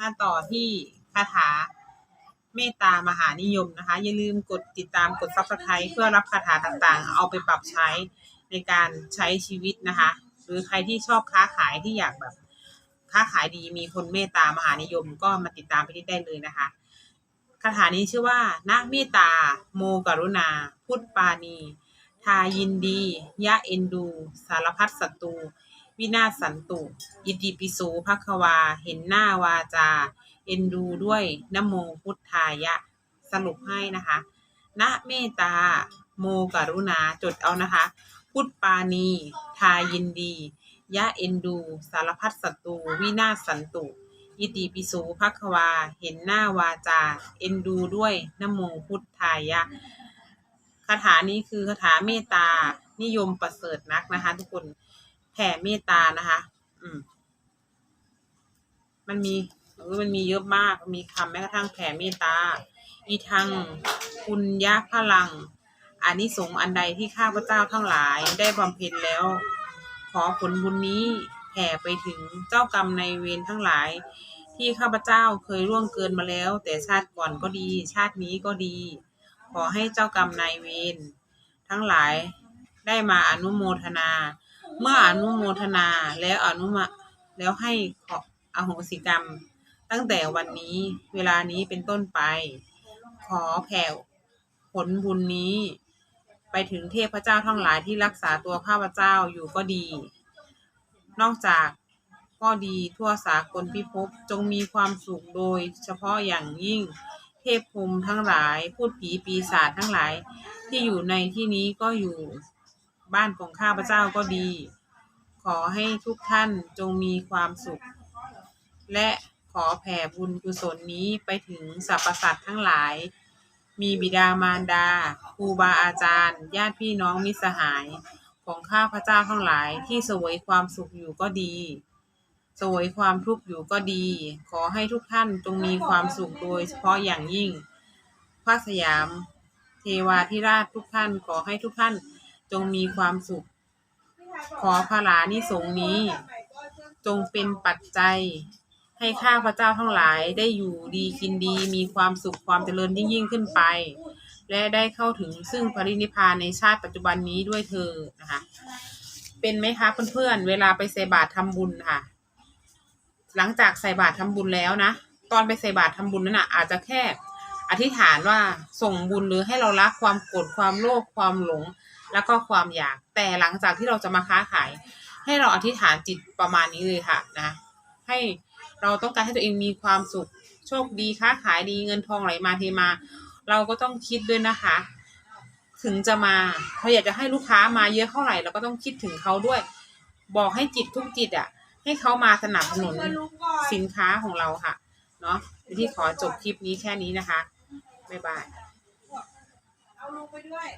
มาต่อที่คาถาเมตตามหานิยมนะคะ อย่าลืมกดติดตามกด subscribe เพื่อรับคาถาต่างๆ เอาไปปรับใช้ในการใช้ชีวิตนะคะ หรือใครที่ชอบค้าขายที่อยากแบบค้าขายดีมีคนเมตตามหานิยมก็มาติดตามไปที่ได้เลยนะคะคาถานี้ชื่อว่านะเมตตา โมกรุณา พุทธปานี ทายินดี ยะเอ็นดู สารพัดศัตรู วินาศสันตุ อิติปิโสภควา เห็นหน้าวาจา เอ็นดูด้วยนโมพุทธายะ สรุปให้นะคะนะเมตตา โมกรุณา จดเอานะคะ พุทธปานี ทายินดี ยะเอ็นดู สารพัดศัตรู วินาศสันตุ อิติปิโสภควา เห็นหน้าวาจา เอ็นดูด้วยนโมพุทธายะ คาถานี้คือคาถาเมตตา นิยมประเสริฐนักนะคะทุกคน ผ่เมตตานะคะ อืม มันมีมันมีเยอะมาก มีคำแม้กระทั่งแผ่เมตตา อีทังคุณยะพลังอานิสงส์อันใดที่ข้าพเจ้าทั้งหลายได้บำเพ็ญแล้ว ขอผลบุญนี้แผ่ไปถึงเจ้ากรรมในายเวรทั้งหลาย ที่ข้าพเจ้าเคยล่วงเกินมาแล้ว แต่ชาติก่อนก็ดี ชาตินี้ก็ดี ขอให้เจ้ากรรมนายเวรทั้งหลายได้มาอนุโมทนา เมื่ออนุโมทนาแล้วอนุมาแล้วให้ขออโหสิกรรม ตั้งแต่วันนี้เวลานี้เป็นต้นไป ขอแผ่ผลบุญนี้ ไปถึงเทพเจ้าทั้งหลายที่รักษาตัวข้าพเจ้าอยู่ก็ดี นอกจากก็ดีทั่วสากลพิภพจงมีความสุขโดย เฉพาะอย่างยิ่งเทพภูมิทั้งหลาย พูดผีปีศาจทั้งหลายที่อยู่ในที่นี้ก็อยู่ บ้านของข้าพเจ้าก็ดี ขอให้ทุกท่านจงมีความสุข และขอแผ่บุญกุศลนี้ไปถึงสรรพสัตว์ทั้งหลาย มีบิดามารดาครูบาอาจารย์ ญาติพี่น้องมิสหายของข้าพเจ้าทั้งหลายที่สวยความสุขอยู่ก็ดีสวยความทุกข์อยู่ก็ดี ขอให้ทุกท่านจงมีความสุขโดยเฉพาะอย่างยิ่ง พระสยาม เทวาธิราชทุกท่านขอให้ทุกท่าน จงมีความสุข ขอพระลานิสงส์นี้ จงเป็นปัจจัย ให้ข้าพระเจ้าทั้งหลายได้อยู่ดีกินดีมีความสุขความเจริญยิ่งยิ่งขึ้นไป และได้เข้าถึงซึ่งปรินิพพานในชาติปัจจุบันนี้ด้วยเธอนะคะ เป็นไหมคะเพื่อนๆเวลาไปใส่บาตรทำบุญค่ะ หลังจากใส่บาตรทำบุญแล้วนะตอนไปใส่บาตรทำบุญนั่นนะอาจจะแค่ อธิษฐานว่าส่งบุญหรือให้เราละความโกรธความโลภความหลง แล้วก็ความอยาก แต่หลังจากที่เราจะมาค้าขาย ให้เราอธิษฐานจิตประมาณนี้เลยค่ะนะ ให้เราต้องการให้ตัวเองมีความสุขโชคดีค้าขายดีเงินทองไหลมาเทมา เราก็ต้องคิดด้วยนะคะ ถึงจะมาเราอยากจะให้ลูกค้ามาเยอะเท่าไหร่เราก็ต้องคิดถึงเขาด้วย บอกให้จิตทุกจิตอะ ให้เขามาสนับสนุนสินค้าของเราค่ะเนาะที่ขอจบคลิปนี้แค่นี้นะคะ บ๊ายบายเอาลงไปด้วย